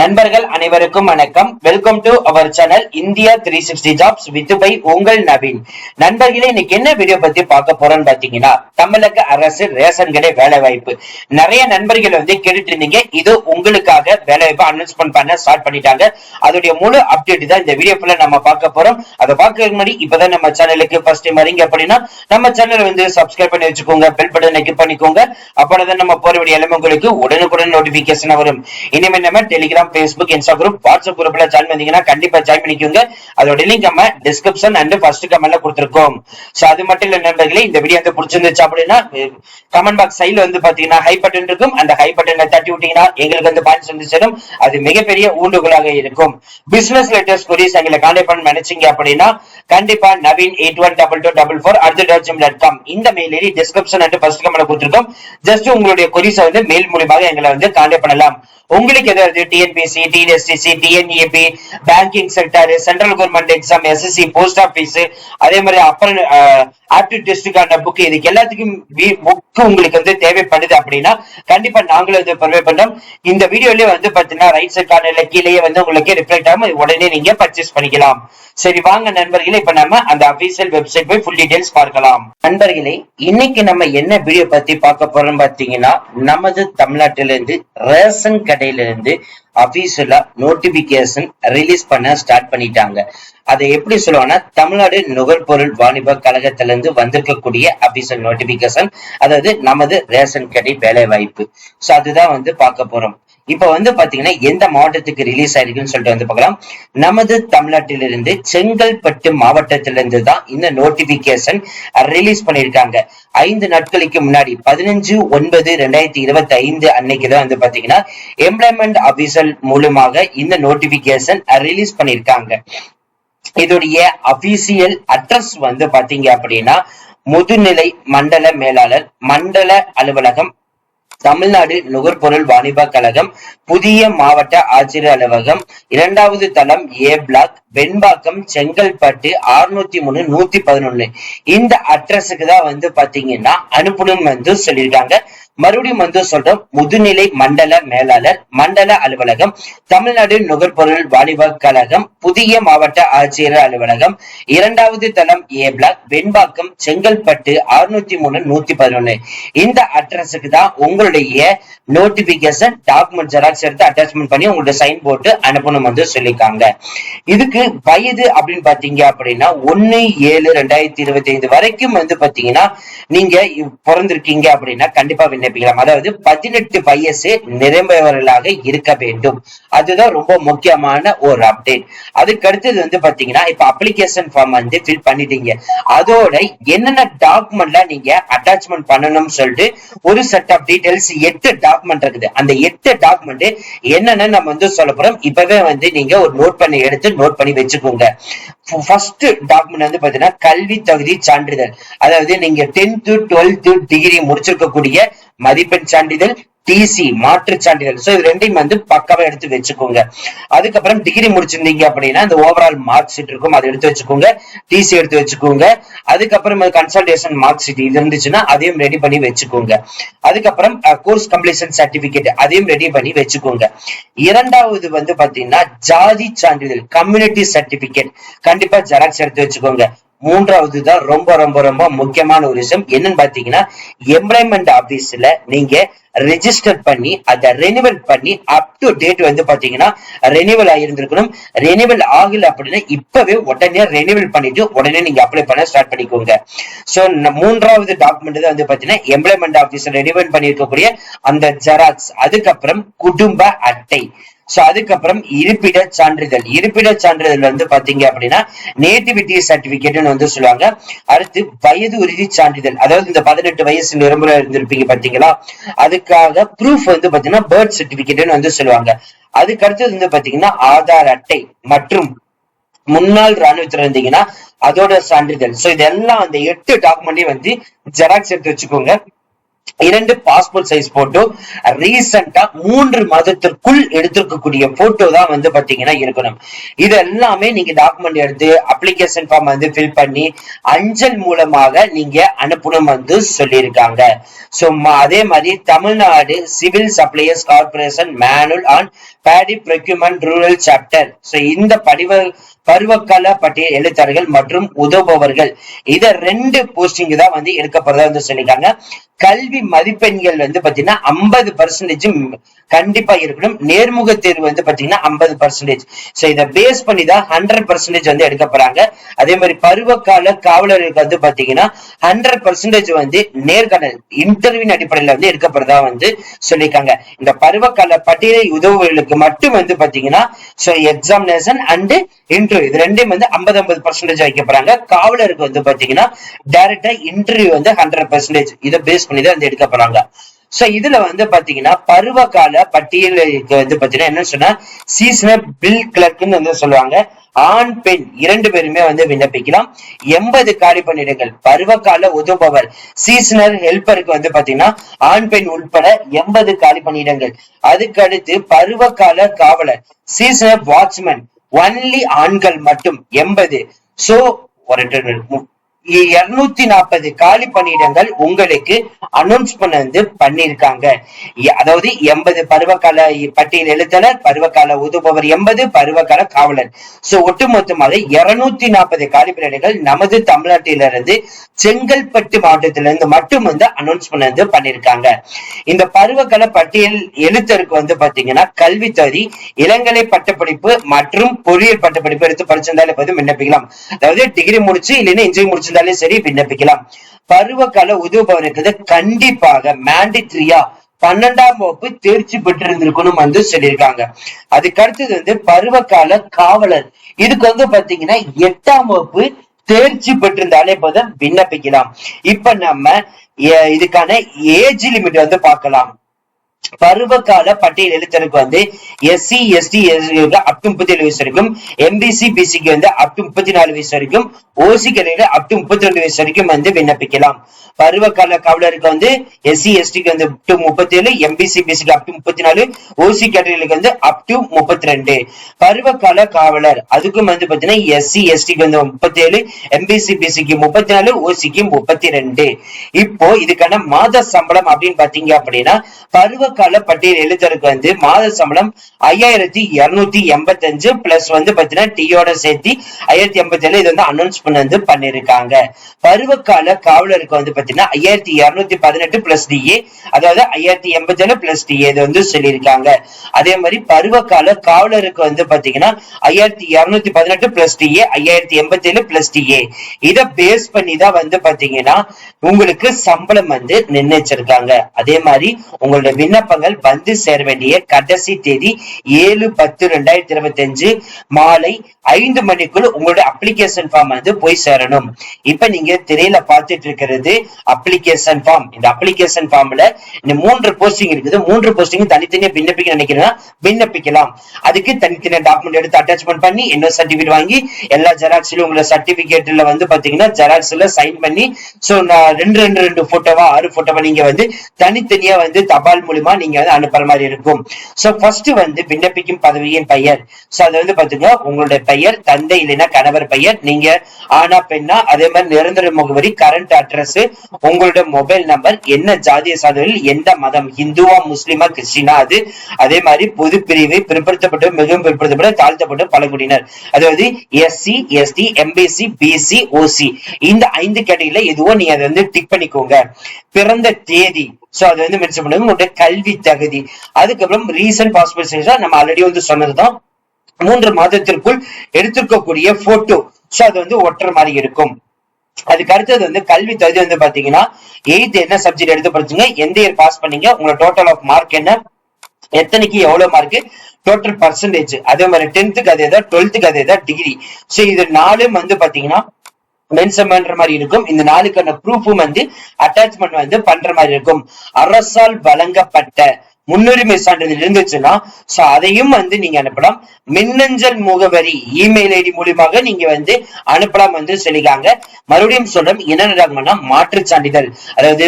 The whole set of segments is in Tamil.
நண்பர்கள் அனைவருக்கும் வணக்கம். Welcome to our channel India three sixty jobs with by உங்கள் நவீன். நண்பர்களே இன்னைக்கு என்ன வீடியோ பத்தி பார்க்க போறோம்னு பாத்தீங்கன்னா தமிழக அரசு ரேஷன் கடை வேலை வாய்ப்பு. நிறைய நண்பர்கள் வந்து கேட்டுட்டு இருந்தீங்க இது உங்களுக்காக வேலை வாய்ப்பு அனௌன்ஸ்மெண்ட் பண்ண ஸ்டார்ட் பண்ணிட்டாங்க. அதோடைய முழு அப்டேட் தான் இந்த வீடியோ ஃபுல்ல நம்ம பார்க்க போறோம். அதை பார்க்கறதுக்கு முன்னாடி இப்பதான் நம்ம சேனலுக்கு ஃபர்ஸ்ட் டைம் வரீங்க அப்படின்னா நம்ம சேனல் வந்து சப்ஸ்கிரைப் பண்ணி வச்சுக்கோங்க பெல் பட்டனை கிளிக் பண்ணிக்கோங்க. அப்போதான் நம்ம போற வேண்டிய எல்லாமே உங்களுக்கு உடனுக்குடன் நோட்டிபிகேஷன் வரும். இனிமே நம்ம Telegram Facebook Insta group WhatsApp குரூப்ல ஜாயின் பண்ணீங்கன்னா கண்டிப்பா ஜாயின் பண்ணிக்கோங்க. அதோட லிங்க் நம்ம டிஸ்கிரிப்ஷன் அண்ட் ஃபர்ஸ்ட் கமெண்ட்ல கொடுத்துருக்கோம். சோ அது மட்டும் இல்ல நண்பர்களே இந்த வீடியோ வந்து பிடிச்சிருந்துச்சு அப்படின்னா கமெண்ட் பாக்ஸ் சைடுல வந்து பாத்தீங்கன்னா ஹை பட்டன் இருக்கும். அந்த ஹை பட்டனை தட்டி விட்டீங்கன்னா எங்களுக்கு வந்து பாயிண்ட்ஸ் வந்து சேரும். அது மிகப்பெரிய ஊண்டுகோலாக இருக்கும். பிசினஸ் லேட்டஸ்ட் கொரிஸ் எங்களை கான்டாக்ட் பண்ண நினைச்சீங்க அப்படின்னா கண்டிப்பா Naveen eight one double two double four at dot gym dot com இந்த mail ID description and first comment கொடுத்துருக்கோம். ஜஸ்ட் உங்களுடைய கொரிஸை வந்து மெயில் மூலியமாக எங்களை வந்து கான்டாக்ட் பண்ணலாம். உங்களுக்கு ஏதாவது TNPSC TNSTC TNEB banking sector central government exam SSC post office அதே மாதிரி அப்பர் ஆப்டிட் டெஸ்டுக்கான புக் இதுக்கு எல்லாத்துக்கும் புக் உங்களுக்கு வந்து தேவைப்படுது அப்படின்னா கண்டிப்பா நாங்களும் வந்து ப்ரொவைட் பண்ணோம் இந்த வீடியோலயே வந்து பாத்தீங்கன்னா ரைட் சைட் கார்னர்ல கீழேயே வந்து உங்களுக்கு ரிஃப்ளெக்ட் ஆகும் உடனே நீங்க பர்ச்சேஸ் பண்ணிக்கலாம். சரி வாங்க நண்பர்களே இப்ப நம்ம அந்த அபிஷியல் வெப்சைட் போய் ஃபுல் டீடைல்ஸ் பார்க்கலாம். நண்பர்களே இன்னைக்கு நம்ம என்ன வீடியோ பத்தி பார்க்க போறோம் பாத்தீங்கன்னா நமது தமிழ்நாட்டிலிருந்து ரேஷன் கடையில இருந்து அபிஷியலா நோட்டிபிகேஷன் ரிலீஸ் பண்ண ஸ்டார்ட் பண்ணிட்டாங்க. அதை எப்படி சொல்லுவாங்கன்னா தமிழ்நாடு நுகர்பொருள் வாணிப கழகத்திலிருந்து வந்திருக்கக்கூடிய அபிஷியல் நோட்டிபிகேஷன் அதாவது நமது ரேஷன் கடை வேலை வாய்ப்பு சோ அதுதான் வந்து பார்க்க போறோம். இப்ப வந்து பாத்தீங்கன்னா எந்த மாவட்டத்துக்கு ரிலீஸ் ஆயிருக்குன்னு சொல்லிட்டு வந்து பார்க்கலாம். நமது தமிழ்நாட்டிலிருந்து செங்கல்பட்டு மாவட்டத்திலிருந்து தான் இந்த நோட்டிபிகேஷன் ரிலீஸ் பண்ணியிருக்காங்க. ஐந்து நாட்களுக்கு முன்னாடி பதினஞ்சு ஒன்பது ரெண்டாயிரத்தி இருபத்தி ஐந்து அன்னைக்கு தான் வந்து பாத்தீங்கன்னா எம்ப்ளாய்மெண்ட் ஆபீசர் மூலமாக இந்த நோட்டிபிகேஷன் ரிலீஸ் பண்ணிருக்காங்க இதோடைய அபிசியல் அட்ரஸ் வந்து பாத்தீங்க அப்படின்னா முதுநிலை மண்டல மேலாளர் மண்டல அலுவலகம் தமிழ்நாடு நுகர்பொருள் வாணிப கழகம் புதிய மாவட்ட ஆட்சியர் அலுவலகம் இரண்டாவது தளம் ஏ பிளாக் வெண்பாக்கம் செங்கல்பட்டு அறுநூத்தி மூணு நூத்தி பதினொன்னு. இந்த அட்ரஸுக்கு தான் வந்து பாத்தீங்கன்னா அனுப்பணும் வந்து சொல்லியிருக்காங்க. மறுபடியும் வந்து சொல்றோம் முதுநிலை மண்டல மேலாளர் மண்டல அலுவலகம் தமிழ்நாடு நுகர்பொருள் வாணிப கழகம் புதிய மாவட்ட ஆட்சியர் அலுவலகம் இரண்டாவது தளம் ஏ பிளாக் வெண்பாக்கம் செங்கல்பட்டு அறுநூத்தி மூணு நூத்தி பதினொன்னு. இந்த அட்ரஸுக்கு தான் உங்களுடைய நோட்டிபிகேஷன் டாக்குமெண்ட் ஜெராக்ஸ் எடுத்து அட்டாச்மெண்ட் பண்ணி உங்களுடைய சைன் போட்டு அனுப்பணும் வந்து சொல்லியிருக்காங்க. இதுக்கு வயது அப்படின்னு பாத்தீங்க அப்படின்னா ஒன்னு ஏழு ரெண்டாயிரத்தி இருபத்தி ஐந்து வரைக்கும் வந்து பாத்தீங்கன்னா நீங்க பிறந்திருக்கீங்க அப்படின்னா கண்டிப்பா விண்ணப்பிக்கலாம் அதாவது பதினெட்டு வயசு நிறைந்தவர்களாக இருக்க வேண்டும். அதுதான் ரொம்ப முக்கியமான ஒரு அப்டேட் அதுக்கு அடுத்தது வந்து பாத்தீங்கன்னா இப்ப அப்ளிகேஷன் ஃபார்ம் வந்து ஃபில் பண்ணிட்டீங்க. அதோட என்னென்ன டாக்குமெண்ட்லாம் நீங்க அட்டாச்மெண்ட் பண்ணணும்னு சொல்லிட்டு ஒரு செட் ஆஃப் டீடைல்ஸ் எட்டு டாக்குமெண்ட் இருக்குது. அந்த எட்டு டாக்குமெண்ட் என்னன்னு நம்ம வந்து சொல்ல போறோம்? இப்பவே வந்து நீங்க ஒரு நோட் பண்ணி எடுத்து நோட் பண்ணி வச்சுக்கோங்க. ஃபர்ஸ்ட் டாக்குமெண்ட் வந்து பாத்தீங்கன்னா கல்வி தகுதி சான்றிதழ். அதாவது நீங்க டென்த்து டுவெல்த்து டிகிரி முடிச்சிருக்கக்கூடிய மதிப்பெண் சான்றிதழ் டிசி மாற்று சான்றிதழ். சோ இது ரெண்டையும் வந்து பக்காவா எடுத்து வச்சுக்கோங்க. அதுக்கப்புறம் டிகிரி முடிச்சிருந்தீங்க அப்படின்னா இந்த ஓவரால் மார்க் ஷீட் இருக்கும். அதை எடுத்து வச்சுக்கோங்க. டிசி எடுத்து வச்சுக்கோங்க. அதுக்கப்புறம் கன்சல்டேஷன் மார்க் ஷீட் இது இருந்துச்சுன்னா அதையும் ரெடி பண்ணி வச்சுக்கோங்க. அதுக்கப்புறம் கோர்ஸ் கம்ப்ளீஷன் சர்டிபிகேட் அதையும் ரெடி பண்ணி வச்சுக்கோங்க. இரண்டாவது வந்து பாத்தீங்கன்னா ஜாதி சான்றிதழ் கம்யூனிட்டி சர்டிபிகேட் கண்டிப்பா ஜெராக்ஸ் எடுத்து வச்சுக்கோங்க. மூன்றாவது தான் ரொம்ப ரொம்ப ரொம்ப முக்கியமான ஒரு விஷயம். என்னன்னு பாத்தீங்கன்னா எம்ப்ளாய்மெண்ட் ஆபீஸ்ல நீங்க ரெஜிஸ்டர் பண்ணி அதை ரெனிவல் பண்ணி அப் டு டேட் வந்து பாத்தீங்கன்னா ரெனிவல் ஆகியிருந்திருக்கணும் ரெனிவல் ஆகல அப்படின்னா இப்பவே உடனே ரெனிவல் பண்ணிட்டு உடனே நீங்க அப்ளை பண்ண ஸ்டார்ட் பண்ணிக்கோங்க. சோ மூன்றாவது டாக்குமெண்ட் தான் வந்து பாத்தீங்கன்னா எம்ப்ளாய்மெண்ட் ஆபீஸ் ரெனிவல் பண்ணிருக்கக்கூடிய அந்த ஜெராக்ஸ் அதுக்கப்புறம் குடும்ப அட்டை. சோ அதுக்கப்புறம் இருப்பிட சான்றிதழ். இருப்பிட சான்றிதழ் வந்து பாத்தீங்க அப்படின்னா நேட்டிவிட்டி சர்டிபிகேட்னு வந்து சொல்லுவாங்க. அடுத்து வயது உறுதி சான்றிதழ். அதாவது இந்த பதினெட்டு வயசு நிரம்புல இருந்திருப்பீங்க பாத்தீங்களா அதுக்காக ப்ரூஃப் வந்து பாத்தீங்கன்னா பர்த் சர்டிபிகேட்னு வந்து சொல்லுவாங்க. அதுக்கு அடுத்தது வந்து பாத்தீங்கன்னா ஆதார் அட்டை மற்றும் முன்னாள் ராணுவத்துல இருந்தீங்கன்னா அதோட சான்றிதழ். சோ இதெல்லாம் அந்த எட்டு டாக்குமெண்ட்டையும் வந்து ஜெராக்ஸ் எடுத்து வச்சுக்கோங்க. இரண்டு பாஸ்போர்ட் சைஸ் போட்டோ ரீசெண்டா மூன்று மாதத்திற்குள் எடுத்திருக்கக்கூடிய போட்டோ தான் வந்து பாத்தீங்கன்னா இருக்கணும். இது எல்லாமே நீங்க டாக்குமெண்ட் எடுத்து அப்ளிகேஷன் ஃபார்ம் வந்து ஃபில் பண்ணி அஞ்சல் மூலமாக நீங்க அனுப்பணும் வந்து சொல்லியிருக்காங்க. சோ அதே மாதிரி Tamil Nadu civil suppliers corporation manual on paddy procurement rural chapter so இந்த படிவ பருவகால பட்டியல் எழுத்தாளர்கள் மற்றும் உதவுபவர்கள். இத ரெண்டு போஸ்டிங் தான் வந்து எடுக்கப்படுறதா வந்து சொல்லியிருக்காங்க. கல்வி மதிப்பெண்கள் வந்து பாத்தீங்கன்னா ஐம்பது பர்சன்டேஜ் கண்டிப்பா இருக்கணும். நேர்முக தேர்வு வந்து பாத்தீங்கன்னா ஐம்பது பர்சன்டேஜ் சோ இதை பேஸ் பண்ணி தான் ஹண்ட்ரட் பர்சன்டேஜ் வந்து எடுக்க போறாங்க அதே மாதிரி பருவகால காவலர்களுக்கு வந்து பாத்தீங்கன்னா ஹண்ட்ரட் பர்சன்டேஜ் வந்து நேர்காணல் இன்டர்வியூ அடிப்படையில வந்து எடுக்கப்படுறதா வந்து சொல்லியிருக்காங்க. இந்த பருவகால பட்டியலை உதவுகளுக்கு மட்டும் வந்து பாத்தீங்கன்னா சோ எக்ஸாமினேஷன் அண்ட் இன்டர்வியூ இது ரெண்டையும் வந்து ஐம்பது ஐம்பது பர்சன்டேஜ் வைக்க போறாங்க. காவலருக்கு வந்து பாத்தீங்கன்னா டைரக்டா இன்டர்வியூ வந்து ஹண்ட்ரட் பர்சன்டேஜ் இதை பேஸ் பண்ணி தான் வந்து எடுக்க போறாங்க. சோ இதுல வந்து பாத்தீங்கன்னா பருவ கால பட்டியலுக்கு வந்து பாத்தீங்கன்னா என்ன சொன்னா சீசனல் பில் கிளர்க்னு வந்து சொல்லுவாங்க. ஆண் பெண் இரண்டு பேருமே வந்து விண்ணப்பிக்கலாம். எண்பது காலி பணியிடங்கள் பருவகால உதவுபவர் சீசனல் ஹெல்பருக்கு வந்து பாத்தீங்கன்னா ஆண் பெண் உட்பட எண்பது காலி பணியிடங்கள். அதுக்கு அடுத்து பருவகால காவலர் சீசனல் வாட்ச்மேன் ஒன்லி ஆண்கள் மட்டும் எண்பது. சோ ஒரு இருநூத்தி நாற்பது காலி பணியிடங்கள் உங்களுக்கு அனௌன்ஸ் பண்ணது பண்ணிருக்காங்க அதாவது எண்பது பருவகால பட்டியல் எழுத்தனர் பருவகால உதவுபவர் எண்பது பருவகால காவலர். சோ ஒட்டுமொத்தமாக இருநூத்தி நாற்பது காலி பணியிடங்கள் நமது தமிழ்நாட்டிலிருந்து செங்கல்பட்டு மாவட்டத்திலிருந்து மட்டும் வந்து அனௌன்ஸ் பண்ணது பண்ணிருக்காங்க இந்த பருவகால பட்டியல் எழுத்தருக்கு வந்து பாத்தீங்கன்னா கல்வி தகுதி இளங்கலை பட்டப்படிப்பு மற்றும் பொறியியல் பட்டப்படிப்பு எடுத்து படிச்சிருந்தாலே போதும் விண்ணப்பிக்கலாம். அதாவது டிகிரி முடிச்சு இல்லைன்னா இன்ஜினியரிங் முடிச்சிருந்தா இருந்தாலும் சரி விண்ணப்பிக்கலாம். பருவகால உதவுபவனுக்கு கண்டிப்பாக மேண்டிட்ரியா பன்னெண்டாம் வகுப்பு தேர்ச்சி பெற்றிருந்திருக்கணும் வந்து சொல்லியிருக்காங்க. அதுக்கு அடுத்தது வந்து பருவகால காவலர். இதுக்கு வந்து பாத்தீங்கன்னா எட்டாம் வகுப்பு தேர்ச்சி பெற்றிருந்தாலே போதும் விண்ணப்பிக்கலாம். இப்ப நம்ம இதுக்கான ஏஜ் லிமிட் வந்து பார்க்கலாம். பருவகால பட்டியல் எழுத்தருக்கு வந்து எஸ்சி எஸ்டி அப் டு முப்பத்தி ஏழு வயசு வரைக்கும் எம்பிசி பிசிக்கு வந்து அப் டு முப்பத்தி நாலு வயசு வரைக்கும் ஓசி கேட்டகரி அப் டு முப்பத்தி ரெண்டு வயசு வரைக்கும் வந்து விண்ணப்பிக்கலாம். பருவகால காவலருக்கு வந்து எஸ்சி எஸ்டிக்கு வந்து அப் டு முப்பத்தி ஏழு எம்பிசி பிசிக்கு அப் டு முப்பத்தி நாலு ஓசி கேட்டகரிக்கு வந்து அப் டு முப்பத்தி ரெண்டு பருவகால காவலர் அதுக்கும் வந்து பாத்தீங்கன்னா எஸ்சி எஸ்டிக்கு வந்து முப்பத்தி ஏழு எம்பிசி பிசிக்கு முப்பத்தி நாலு ஓசிக்கு முப்பத்தி ரெண்டு இப்போ இதுக்கான மாத சம்பளம் அப்படின்னு பாத்தீங்க அப்படின்னா பருவ கால பட்டியல் எழுத்தருக்கு வந்து மாத சம்பளம் ஐயாயிரத்தி இருநூத்தி எண்பத்தி அஞ்சு பிளஸ் வந்து பாத்தீங்கன்னா டீயோட சேர்த்து ஐயாயிரத்தி எண்பத்தி ஏழு இது வந்து அனௌன்ஸ் பண்ண வந்து பண்ணிருக்காங்க. பருவகால காவலருக்கு வந்து பாத்தீங்கன்னா ஐயாயிரத்தி இருநூத்தி பதினெட்டு பிளஸ் டிஏ அதாவது ஐயாயிரத்தி எண்பத்தி ஏழு பிளஸ் டிஏ இது வந்து சொல்லியிருக்காங்க. அதே மாதிரி பருவகால காவலருக்கு வந்து பாத்தீங்கன்னா ஐயாயிரத்தி இருநூத்தி பதினெட்டு பிளஸ் டிஏ ஐயாயிரத்தி எண்பத்தி ஏழு பிளஸ் டிஏ இதை பேஸ் பண்ணி தான் வந்து பாத்தீங்கன்னா உங்களுக்கு சம்பளம் வந்து நிர்ணயிச்சிருக்காங்க. அதே மாதிரி உங்களுடைய விண்ணப்பங்கள் வந்து சேர வேண்டிய கடைசி தேதி ஏழு பத்து ரெண்டாயிரத்தி இருபத்தி அஞ்சு மாலை ஐந்து மணிக்குள் உங்களுடைய அப்ளிகேஷன் ஃபார்ம் வந்து போய் சேரணும். இப்ப நீங்க திரையில பார்த்துட்டு இருக்கிறது அப்ளிகேஷன் ஃபார்ம் இந்த அப்ளிகேஷன் ஃபார்ம்ல இந்த மூன்று போஸ்டிங் இருக்குது. மூன்று போஸ்டிங் தனித்தனியா விண்ணப்பிக்க நினைக்கிறேன்னா விண்ணப்பிக்கலாம். அதுக்கு தனித்தனியா டாக்குமெண்ட் எடுத்து அட்டாச்மெண்ட் பண்ணி என்ன சர்டிபிகேட் வாங்கி எல்லா ஜெராக்ஸ்லயும் உங்களோட சர்டிபிகேட்ல வந்து பாத்தீங்கன்னா ஜெராக்ஸ்ல சைன் பண்ணி சோ நான் ரெண்டு ரெண்டு ரெண்டு போட்டோவா ஆறு போட்டோவா நீங்க வந்து தனித்தனியா வந்து தபால் மூலியமா மூலமா நீங்க வந்து அனுப்புற மாதிரி இருக்கும். சோ ஃபர்ஸ்ட் வந்து விண்ணப்பிக்கும் பதவியின் பெயர். சோ அது வந்து பாத்தீங்கன்னா உங்களுடைய பெயர் தந்தை இல்லைன்னா கணவர் பெயர் நீங்க ஆனா பெண்ணா அதே மாதிரி நிரந்தர முகவரி கரண்ட் அட்ரஸ் உங்களோட மொபைல் நம்பர் என்ன ஜாதிய சாதனையில் எந்த மதம் இந்துவா முஸ்லிமா கிறிஸ்டினா அது அதே மாதிரி பொது பிரிவு பிற்படுத்தப்பட்ட மிகவும் பிற்படுத்தப்பட்ட தாழ்த்தப்பட்ட பழங்குடியினர். அதாவது SC ST MBC BC OC இந்த ஐந்து கேட்டகரியில எதுவோ நீங்க அதை வந்து டிக் பண்ணிக்கோங்க. பிறந்த தேதி. சோ அது வந்து மென்ஷன் பண்ணுங்க. உங்களுடைய கல்வி தகுதி. அதுக்கப்புறம் ரீசன்ட் பாஸ்போர்ட் நம்ம ஆல்ரெடி வந்து சொன்னதுதான் மூன்று மாதத்திற்குள் எடுத்திருக்கக்கூடிய போட்டோ சோ அது வந்து ஒட்டுற மாதிரி இருக்கும். அதுக்கு அடுத்தது வந்து கல்வி தகுதி வந்து பாத்தீங்கன்னா எயித் என்ன சப்ஜெக்ட் எடுத்து படிச்சுங்க எந்த இயர் பாஸ் பண்ணீங்க உங்களோட டோட்டல் ஆஃப் மார்க் என்ன எத்தனைக்கு எவ்வளவு மார்க் டோட்டல் பர்சன்டேஜ் அதே மாதிரி டென்த்துக்கு அதே தான் டுவெல்த்துக்கு அதே தான் டிகிரி சோ இது நாலும் வந்து பாத்தீங்கன்னா மென்ஷன் பண்ற மாதிரி இருக்கும். இந்த நாளுக்கான ப்ரூஃபும் வந்து அட்டாச்மெண்ட் வந்து பண்ற மாதிரி இருக்கும். அரசால் வழங்கப்பட்ட முன்னுரிமை சான்றிதழ் இருந்துச்சுன்னா சோ அதையும் வந்து நீங்க அனுப்பலாம். மின்னஞ்சல் முகவரி இமெயில் ஐடி மூலியமாக நீங்க வந்து அனுப்பலாம் வந்து சொல்லிக்காங்க மறுபடியும் சொல்றேன் என்னென்ன மாற்று சான்றிதழ். அதாவது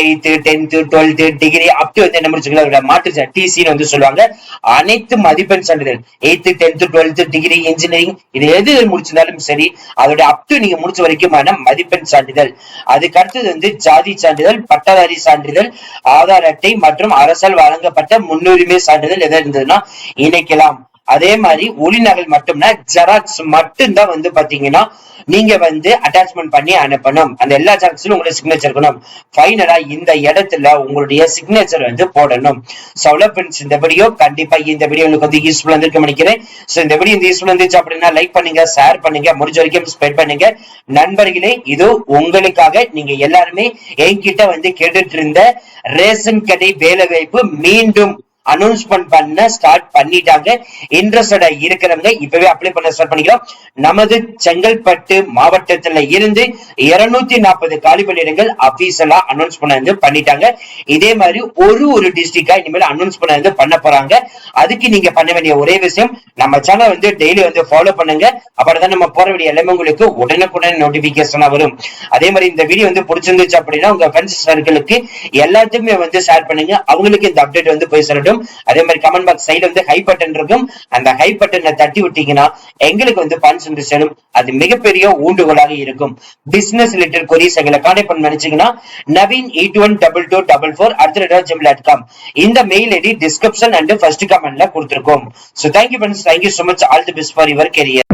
eighth tenth twelfth degree up வந்து என்ன முடிச்சுக்கலாம் மாற்று டிசின்னு வந்து சொல்லுவாங்க. அனைத்து மதிப்பெண் சான்றிதழ் eighth tenth twelfth degree engineering இது எது முடிச்சிருந்தாலும் சரி அதோட அப்டு நீங்க முடிச்ச வரைக்குமான மதிப்பெண் சான்றிதழ். அதுக்கு அடுத்தது வந்து ஜாதி சான்றிதழ் பட்டதாரி சான்றிதழ் ஆதார் அட்டை மற்றும் அரசு அரசால் வழங்கப்பட்ட முன்னுரிமை சான்றிதழ் எதை இருந்ததுன்னா இணைக்கலாம். அதே மாதிரி ஒளிநகல் மட்டும்னா ஜெராக்ஸ் மட்டும்தான் வந்து பாத்தீங்கன்னா நீங்க வந்து அட்டாச்மெண்ட் பண்ணி அனுப்பணும். அந்த எல்லா ஜெராக்ஸ்லயும் உங்களுடைய சிக்னேச்சர் இருக்கணும். ஃபைனலா இந்த இடத்துல உங்களுடைய சிக்னேச்சர் வந்து போடணும். சவுல ஃப்ரெண்ட்ஸ் இந்த வீடியோ கண்டிப்பா இந்த வீடியோ உங்களுக்கு வந்து யூஸ்ஃபுல்லா இருந்திருக்க நினைக்கிறேன். சோ இந்த வீடியோ இந்த யூஸ்ஃபுல்லா இருந்துச்சு அப்படின்னா லைக் பண்ணுங்க ஷேர் பண்ணுங்க முடிஞ்ச வரைக்கும் ஸ்ப்ரெட் பண்ணுங்க. நண்பர்களே இது உங்களுக்காக நீங்க எல்லாருமே என்கிட்ட வந்து கேட்டுட்டு இருந்த ரேஷன் கடை வேலை வாய்ப்பு மீண்டும் அனௌன்ஸ்மெண்ட் பண்ண ஸ்டார்ட் பண்ணிட்டாங்க. இன்ட்ரெஸ்டடா இருக்கிறவங்க இப்பவே அப்ளை பண்ண ஸ்டார்ட் பண்ணிக்கலாம். நமது செங்கல்பட்டு மாவட்டத்துல இருந்து இருநூத்தி நாற்பது காலி பணியிடங்கள் அபிஷியலா அனௌன்ஸ் பண்ண பண்ணிட்டாங்க. இதே மாதிரி ஒரு ஒரு டிஸ்ட்ரிக்டா இனிமேல் அனௌன்ஸ் பண்ண பண்ண போறாங்க. அதுக்கு நீங்க பண்ண வேண்டிய ஒரே விஷயம் நம்ம சேனல் வந்து டெய்லி வந்து ஃபாலோ பண்ணுங்க. அப்படிதான் நம்ம போற வேண்டிய எல்லாமே உங்களுக்கு உடனுக்குடன் நோட்டிபிகேஷனா வரும். அதே மாதிரி இந்த வீடியோ வந்து பிடிச்சிருந்துச்சு அப்படின்னா உங்க ஃப்ரெண்ட்ஸ் சர்க்கிளுக்கு எல்லாத்துக்குமே வந்து ஷேர் பண்ணுங்க. அவங்களுக்கு இந்த அப்டேட் வந்து போய் சொல்லட்டும் அதே மாதிரி கமெண்ட் பாக்ஸ் சைடு வந்து ஹை பட்டன் இருக்கும். அந்த ஹை பட்டனை தட்டி விட்டீங்கன்னா எங்களுக்கு வந்து பன்ஸ் வந்து செல்லும் அது மிகப்பெரிய ஊண்டுகோலாக இருக்கும். பிசினஸ் ரிலேட்டட் கொரிஸ் எங்களை கான்டெக்ட் பண்ண நினைச்சீங்கன்னா Naveen eight one double two double four அடுத்த ஜிம் டாட் காம் இந்த mail ID description and first கமெண்ட்ல கொடுத்துருக்கோம். So thank you friends thank you so much all the best for your career